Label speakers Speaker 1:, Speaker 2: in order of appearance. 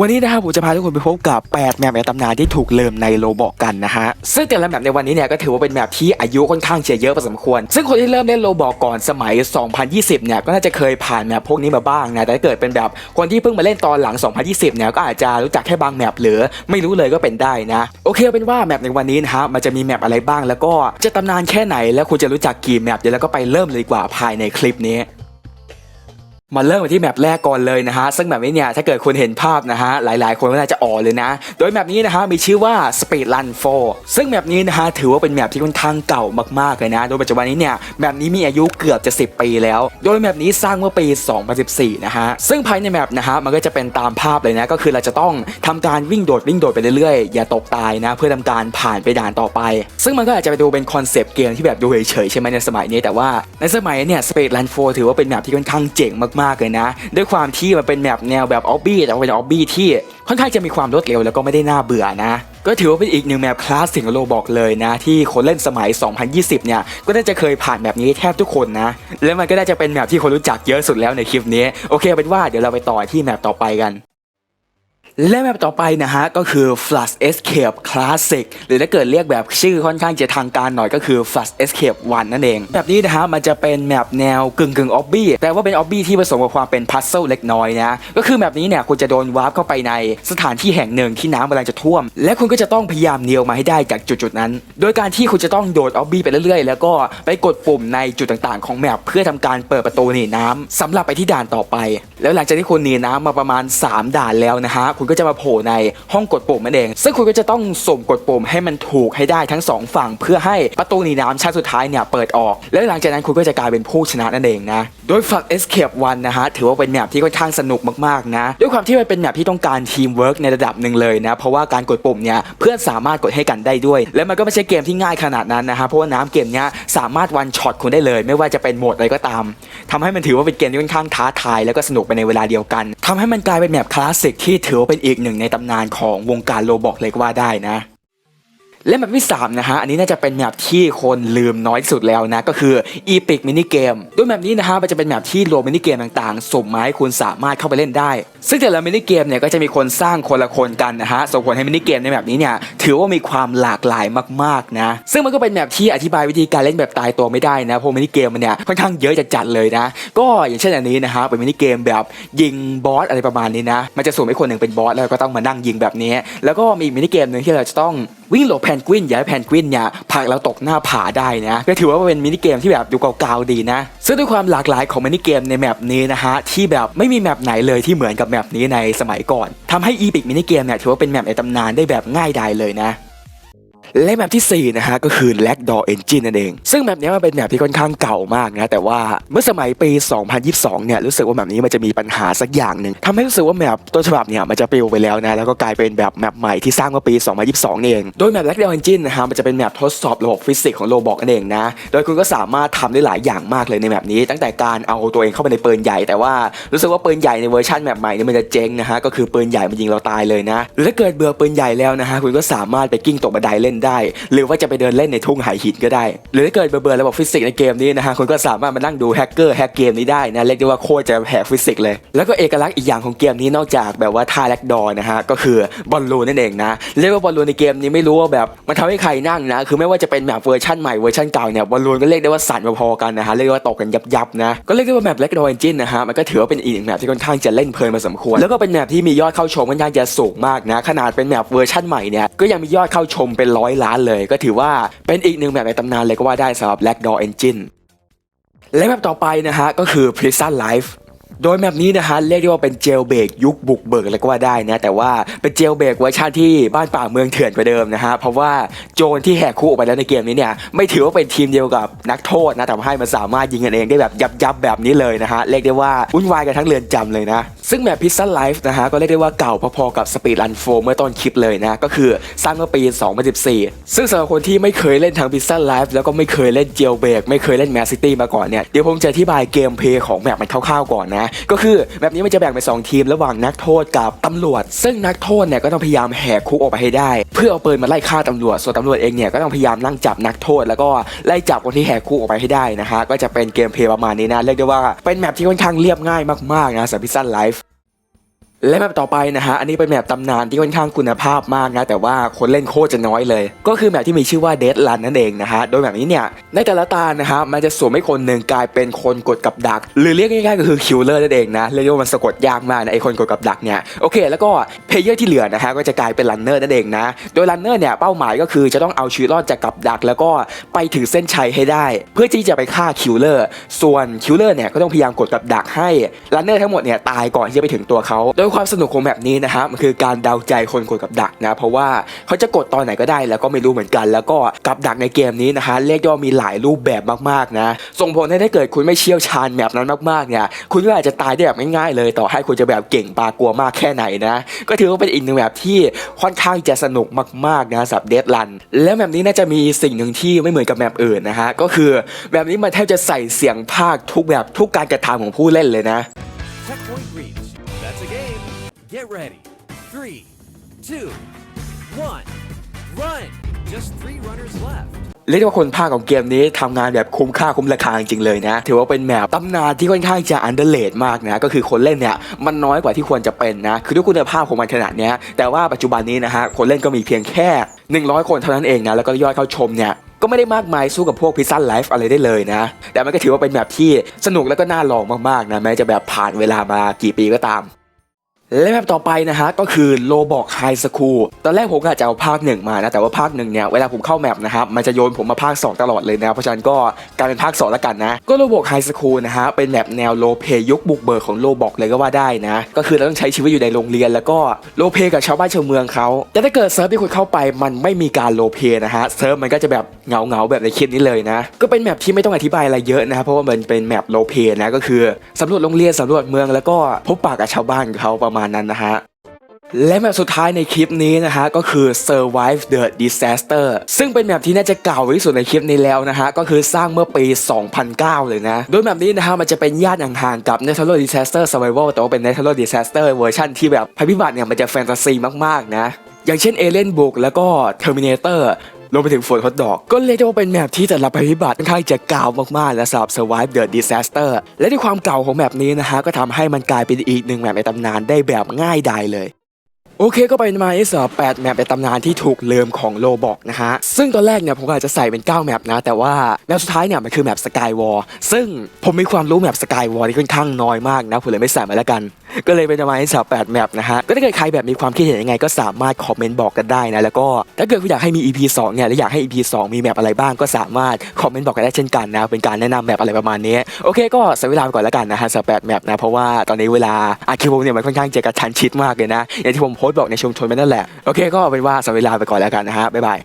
Speaker 1: วันนี้นะครับผมจะพาทุกคนไปพบกับ 8 แมปในตำนานที่ถูกเริ่มในโลบอกกันนะฮะ ซึ่งแต่ละแมปในวันนี้เนี่ยก็ถือว่าเป็นแมปที่อายุค่อนข้างจะเยอะพอสมควร ซึ่งคนที่เริ่มเล่นโลบอกก่อนสมัย 2020 เนี่ยก็น่าจะเคยผ่านแมปพวกนี้มาบ้างนะ แต่ถ้าเกิดเป็นแบบคนที่เพิ่งมาเล่นตอนหลัง 2020 เนี่ยก็อาจจะรู้จักแค่บางแมปหรือไม่รู้เลยก็เป็นได้นะ โอเคเอาเป็นว่าแมปในวันนี้นะฮะมันจะมีแมปอะไรบ้างแล้วก็จะตำนานแค่ไหนแล้วคุณจะรู้จักกี่แมปเดี๋ยวเราก็ไปเริ่มเลยดีกว่าภายในคลิปนี้ มาเริ่มกันที่แมปแรกก่อนเลยนะฮะซึ่งแมปนี้เนี่ยถ้าเกิดคุณเห็นภาพนะฮะหลายๆ คนก็น่าจะอ๋อเลยนะ โดยแมปนี้นะฮะมีชื่อว่า Speed Run 4ซึ่งแมปนี้นะฮะถือว่าเป็นแมปที่ค่อนข้างเก่ามากๆเลยนะ โดยปัจจุบันนี้เนี่ยแมปนี้มีอายุเกือบจะ 10 ปีแล้ว โดยแมปนี้สร้างเมื่อปี 2014 นะฮะซึ่งภายในแมปนะฮะมันก็จะเป็นตามภาพเลยนะก็คือเราจะต้องทำการวิ่งโดดวิ่งโดดไปเรื่อยๆอย่าตกตายนะ เพื่อทำการผ่านไปด่านต่อไป ซึ่งมันก็อาจจะไปดูเป็นคอนเซปต์เกมที่แบบดูเฉยๆใช่ไหมในสมัยนี้แต่ว่าในสมัยเนี่ย Speed Run 4 ถือว่าเป็นแมปที่ค่อนข้างเจ๋งมากมากเลยนะ ด้วยความที่มันเป็นแมปแนวแบบออบบี้แต่ว่าเป็นออบบี้ที่ค่อนข้างจะมีความรวดเร็วแล้วก็ไม่ได้น่าเบื่อนะ ก็ถือว่าเป็นอีกหนึ่งแมปคลาสสิกของโลบอกเลยนะ ที่คนเล่นสมัย 2020 เนี่ย ก็น่าจะเคยผ่านแบบนี้แทบทุกคนนะ และมันก็น่าจะเป็นแมปที่คนรู้จักเยอะสุดแล้วในคลิปนี้ โอเคเอาเป็นว่าเดี๋ยวเราไปต่อที่แมปต่อไปกัน และแมปต่อไปนะฮะ ก็คือ Flash Escape Classic หรือถ้าเกิดเรียกแบบชื่อค่อนข้างจะทางการหน่อยก็คือ Flash Escape 1 นั่นเอง แบบนี้นะฮะ มันจะเป็นแมปแนวกึ่งกึ่งออบบี้แต่ว่าเป็นออบบี้ที่ผสมกับความเป็นพัซเซิลเล็กน้อยนะก็คือแบบนี้เนี่ยคุณจะโดนวาร์ปเข้าไปในสถานที่แห่งหนึ่งที่น้ำกำลังจะท่วม และคุณก็จะต้องพยายามเนียวมาให้ได้จากจุดๆนั้น โดยการที่คุณจะต้องโดดออบบี้ไปเรื่อยๆ แล้วก็ไปกดปุ่มในจุดต่างๆ ของแมปเพื่อทำการเปิดประตูหนีน้ำสำหรับไปที่ด่านต่อไป แล้วหลังจากที่คุณหนีน้ำมาประมาณ 3 ด่านแล้วนะฮะคุณก็จะมาโผล่ในห้องกดปุ่มนั่นเอง ซึ่งคุณก็จะต้องสุ่มกดปุ่มให้มันถูกให้ได้ทั้งสองฝั่ง เพื่อให้ประตูหนีน้ำชั้นสุดท้ายเนี่ยเปิดออก แล้วหลังจากนั้นคุณก็จะกลายเป็นผู้ชนะนั่นเองนะ โดยฝั่ง Escape 1นะฮะถือว่าเป็นแมปที่ค่อนข้างสนุกมากๆนะ ด้วยความที่มันเป็นแมปที่ต้องการทีมเวิร์กในระดับหนึ่งเลยนะ เพราะว่าการกดปุ่มเนี่ยเพื่อนสามารถกดให้กันได้ด้วย และมันก็ไม่ใช่เกมที่ง่ายขนาดนั้นนะฮะเพราะว่าน้ำเกมเนี้ยสามารถวันช็อตคุณได้เลย ไม่ว่าจะเป็นโหมดอะไรก็ตามทำให้มันถือว่าเป็นเกมที่ค่อนข้างท้าทายแล้วก็สนุกไปในเวลาเดียวกัน ทำให้มันกลายเป็นแมปคลาสสิกที่ถือว่าเป็นอีกหนึ่งในตำนานของวงการโลบอกเลยก็ว่าได้นะ และแมปที่3นะฮะ อันนี้น่าจะเป็นแมปที่คนลืมน้อยที่สุดแล้วนะ ก็คือ Epic Mini Game ด้วยแมปนี้นะฮะมันจะเป็นแมปที่รวมมินิเกมต่างๆสุ่มมาให้คุณสามารถเข้าไปเล่นได้ ซึ่งแต่ละมินิเกมเนี่ยก็จะมีคนสร้างคนละคนกันนะฮะส่งผลให้มินิเกมในแมปนี้เนี่ยถือว่ามีความหลากหลายมากๆนะ ซึ่งมันก็เป็นแมปที่อธิบายวิธีการเล่นแบบตายตัวไม่ได้นะเพราะมินิเกมมันเนี่ยค่อนข้างเยอะจัดๆเลยนะ ก็อย่างเช่นอันนี้นะฮะเป็นมินิเกมแบบยิงบอสอะไรประมาณนี้นะมันจะสุ่มให้คนหนึ่งเป็นบอสแล้วก็ต้องมานั่งยิงแบบนี้ แล้วก็มีมินิเกมหนึ่งที่เราจะต้องวิ่งหลบแพนกวินอย่าให้แพนกวินเนี่ยผลักเราตกหน้าผาได้นะก็ถือว่าเป็นมินิเกมที่แบบดูเก่าๆดีนะ ซึ่งด้วยความหลากหลายของมินิเกมในแมปนี้นะฮะที่แบบไม่มีแมปไหนเลยที่เหมือนกับแมปนี้ในสมัยก่อนทำให้อีพิกมินิเกมเนี่ยถือว่าเป็นแมปในตำนานได้แบบง่ายดายเลยนะ และแมปที่ 4 นะฮะก็คือ l a g d o r Engine นั่นเอง ซึ่งแมปนี้มันเป็นแมปที่ค่อนข้างเก่ามากนะแต่ว่าเมื่อสมัยปี 2022 เนี่ยรู้สึกว่าแมปนี้มันจะมีปัญหาสักอย่างหนึ่งทำให้รู้สึกว่าแมปต้นฉบับเนี่ยมันจะปลิวไปแล้วนะแล้วก็กลายเป็นแบบแมปใหม่ที่สร้างเมื่อปี 2022 เอง โดยแมป l a g d o r Engine นะฮะมันจะเป็นแมปทดสอบระบบฟิสิกส์ของโลบอกนั่นเองนะโดยคุณก็สามารถทำได้หลายอย่างมากเลยในแมปนี้ ตั้งแต่การเอาตัวเองเข้าไปในปืนใหญ่ แต่ว่ารู้สึกว่าปืนใหญ่ในเวอร์ชันแมปใหม่นี่มันจะเจ๊งนะฮะก็คือปืนใหญ่มันยิงเราตายเลยนะหรือถ้าเกิดเบื่อปืนใหญ่แล้วนะฮะคุณก็สามารถไปกิ้งตกบันไดเล่นได้ หรือว่าจะไปเดินเล่นในทุ่งหายหินก็ได้ หรือถ้าเกิดเบื่อระบบฟิสิกส์ในเกมนี้นะฮะคุณก็สามารถมานั่งดูแฮกเกอร์แฮกเกมนี้ได้นะเรียกได้ว่าโคตรจะแหกฟิสิกส์เลย แล้วก็เอกลักษณ์อีกอย่างของเกมนี้นอกจากแบบว่าท่าแลกดอนะฮะก็คือบอลลูนนั่นเองนะเรียกว่าบอลลูนในเกมนี้ไม่รู้ว่าแบบมันทำให้ใครนั่งนะ คือไม่ว่าจะเป็นแบบเวอร์ชันใหม่เวอร์ชันเก่าเนี่ยบอลลูนก็เรียกได้ว่าสั่นพอๆกันนะฮะเรียกว่าตกกันยับๆนะก็เรียกได้ว่าแมปแลกดอเอนจินนะฮะมันก็ถือว่าเป็นอีกหนึ่งแมปที่ค่อนข้างจะเล่นเพลินมาสมควรแล้วก็เป็นแมปที่มียอดเข้าชมค่อนข้างจะสูงมากนะขนาดเป็นแมปเวอร์ชันใหม่เนี่ยก็ยังมียอดเข้าชมเป็นร้อยล้านเลย ก็ถือว่าเป็นอีกหนึ่งแมปในตำนานเลยก็ว่าได้สำหรับ Black Door Engine และแมปต่อไปนะฮะก็คือ Prison Life โดยแมปนี้นะฮะเรียกได้ว่าเป็นเจลเบรกยุคบุกเบิกเลยก็ว่าได้นะแต่ว่าเป็นเจลเบรกเวอร์ชันที่บ้านป่าเมืองเถื่อนกว่าเดิมนะฮะเพราะว่าโจรที่แหกคุกออกไปแล้วในเกมนี้เนี่ยไม่ถือว่าเป็นทีมเดียวกับนักโทษนะทำให้มันสามารถยิงกันเองได้แบบยับยับแบบนี้เลยนะฮะเรียกได้ว่าวุ่นวายกันทั้งเรือนจำเลยนะ ซึ่งแมปพิซซ่าไลฟ์นะฮะก็เรียกได้ว่าเก่าพอๆกับสปีดรันโฟเมื่อต้นคลิปเลยนะก็คือสร้างเมื่อปี 2014 ซึ่งสำหรับคนที่ไม่เคยเล่นทางพิซซ่าไลฟ์แล้วก็ไม่เคยเล่นเจลเบรกไม่เคยเล่นแมสซิตี้มาก่อนเนี่ยเดี๋ยวผมจะอธิบายเกมเพลย์ของแมปมันคร่าวๆก่อนนะก็คือแบบนี้มันจะแบ่งเป็นสองทีมระหว่างนักโทษกับตำรวจ ซึ่งนักโทษเนี่ยก็ต้องพยายามแหกคุกออกไปให้ได้ เพื่อเอาปืนมาไล่ฆ่าตำรวจ ส่วนตำรวจเองเนี่ยก็ต้องพยายามนั่งจับนักโทษ แล้วก็ไล่จับคนที่แหกคุกออกไปให้ได้นะฮะก็จะเป็นเกมเพลย์ประมาณนี้นะเรียกได้ว่าเป็นแมปที่ค่อนข้างเรียบง่ายมากๆนะสำหรับพิซซ่าไลฟ์ และแมปต่อไปนะฮะ อันนี้เป็นแมปตำนานที่ค่อนข้างคุณภาพมากนะ แต่ว่าคนเล่นโคตรจะน้อยเลย ก็คือแมปที่มีชื่อว่า Dead Run นั่นเองนะฮะ โดยแบบนี้เนี่ย ในแต่ละตานะฮะ มันจะสวมให้คนหนึ่งกลายเป็นคนกดกับดัก หรือเรียกง่ายๆก็คือคิลเลอร์นั่นเองนะ เรียกว่ามันสะกดยากมากนะไอคนกดกับดักเนี่ย โอเค แล้วก็เพลเยอร์ที่เหลือนะฮะ ก็จะกลายเป็นรันเนอร์นั่นเองนะ โดยรันเนอร์เนี่ย เป้าหมายก็คือจะต้องเอาชีวิตรอดจากกับดัก แล้วก็ไปถึงเส้นชัยให้ได้ เพื่อที่จะไปฆ่าคิลเลอร์ ส่วนคิลเลอร์เนี่ยก็ต้องพยายามกดกับดักให้รันเนอร์ทั้งหมดเนี่ยตายก่อนที่จะไปถึงตัวเขาโดยความสนุกของแบบนี้นะฮะมันคือการเดาใจคนกดกับดักนะ เพราะว่าเขาจะกดตอนไหนก็ได้แล้วก็ไม่รู้เหมือนกัน แล้วก็กับดักในเกมนี้นะฮะเรียกได้ว่ามีหลายรูปแบบมากๆนะ ส่งผลให้ถ้าเกิดคุณไม่เชี่ยวชาญแบบนั้นมากๆเนี่ยคุณก็อาจจะตายได้แบบง่ายๆเลยต่อให้คุณจะแบบเก่งปากลัวมากแค่ไหนนะ ก็ถือว่าเป็นอีกหนึ่งแบบที่ค่อนข้างจะสนุกมากๆนะสับเดดลัน และแบบนี้น่าจะมีสิ่งหนึ่งที่ไม่เหมือนกับแบบอื่นนะฮะก็คือแบบนี้มันแทบจะใส่เสียงภาคทุกแบบทุกการกระทำของผู้เล่นเลยนะ
Speaker 2: Get ready. Three, two, one, run. Just three runners left.
Speaker 1: เรียกได้ว่าคนภาคของเกมนี้ทำงานแบบคุ้มค่าคุ้มราคาจริงๆเลยนะ ถือว่าเป็นแมปตำนานที่ค่อนข้างจะอันเดอร์เลดมากนะ ก็คือคนเล่นเนี่ยมันน้อยกว่าที่ควรจะเป็นนะ คือด้วยคุณภาพของมันขนาดนี้แต่ว่าปัจจุบันนี้นะฮะคนเล่นก็มีเพียงแค่ 100 คนเท่านั้นเองนะแล้วก็ยอดเข้าชมเนี่ยก็ไม่ได้มากมายสู้กับพวกพิซซ่าไลฟ์อะไรได้เลยนะ แต่มันก็ถือว่าเป็นแบบที่สนุกแล้วก็น่าลองมากๆนะแม้จะแบบผ่านเวลามากี่ปีก็ตาม และแบบต่อไปนะฮะก็คือโลบอกไฮสคูลตอนแรกผมอาจจะเอาภาคหนึ่งมานะแต่ว่าภาคหนึ่งเนี่ยเวลาผมเข้าแมปนะครับมันจะโยนผมมาภาค 2 ตลอดเลยนะเพราะฉะนั้นก็กลายเป็นภาค2แล้วกันนะ ก็โลบอกไฮสคูลนะฮะเป็นแบบแนวโลเพยุคบุกเบิกของโลบอกเลยก็ว่าได้นะ ก็คือเราต้องใช้ชีวิตอยู่ในโรงเรียน แล้วก็โลเพกับชาวบ้านชาวเมืองเขาแต่ถ้าเกิดเซิร์ฟที่คุณเข้าไปมันไม่มีการโลเพนะฮะเซิร์ฟมันก็จะแบบเงาเงาแบบในคลิปนี้เลยนะก็เป็นแมปที่ไม่ต้องอธิบายอะไรเยอะนะครับเพราะว่ามันเป็นแมปโลเพนะก็คือสำรวจโรงเรียนสำรวจเมืองแล้วก็พบปะกับชาวบ้านเขาประมาณนั้นนะฮะและแมปสุดท้ายในคลิปนี้นะฮะก็คือ Survive the Disaster ซึ่งเป็นแมปที่น่าจะเก่าที่สุดในคลิปนี้แล้วนะฮะก็คือสร้างเมื่อปี 2009 เลยนะ โดยแมปนี้นะฮะมันจะเป็นญาติห่างๆกับ Natural Disaster Survival แต่ว่าเป็น Natural Disaster เวอร์ชันที่แบบภัยพิบัติเนี่ยมันจะแฟนตาซีมากๆนะอย่างเช่น Alien Book แล้วก็ Terminator ร วมไปถึงฝนฮอตดอก ก็เรียกได้ว่าเป็นแมปที่แต่ละภัยพิบัติค่อนข้างจะเก่ามากๆและสำหรับ Survive the Disaster และด้วยความเก่าของแมปนี้นะฮะก็ทำให้มันกลายเป็นอีกหนึ่งแมปในตำนานได้แบบง่ายดายเลยโอเคก็เป็นมาที่สอบ8แมปในตำนานที่ถูกเลิมของโลบอกนะฮะ ซึ่งตอนแรกเนี่ยผมอาจจะใส่เป็น 9 แมปนะ แต่ว่าแมปสุดท้ายเนี่ยมันคือแมปสกายวอลซึ่งผมมีความรู้แมปสกายวอลที่ค่อนข้างน้อยมากนะ ผมเลยไม่ใส่มาแล้วกันก็เลยเป็นประมาณที่สอบ8แมปนะฮะก็ถ้าเกิดใครแบบมีความคิดเห็นยังไง ก็สามารถคอมเมนต์บอกกันได้นะแล้วก็ถ้าเกิดคุณอยากให้มี EP 2เนี่ยและอยากให้ EP 2 มีแมปอะไรบ้างก็สามารถคอมเมนต์บอกกันได้เช่นกันนะเป็นการแนะนำแมปอะไรประมาณนี้โอเคก็เสียเวลาไปก่อนแล้วกันนะฮะสำหรับ8แมปนะเพราะว่าตอนนี้เวลาอาคิวเนี่ยมันค่อนข้างจะกระชันชิดมากเลยนะอย่างที่ผมโพสต์บอกในชุมชนไปนั่นแหละโอเคก็เอาเป็นว่าเสียเวลาไปก่อนแล้วกันนะฮะบ๊ายบาย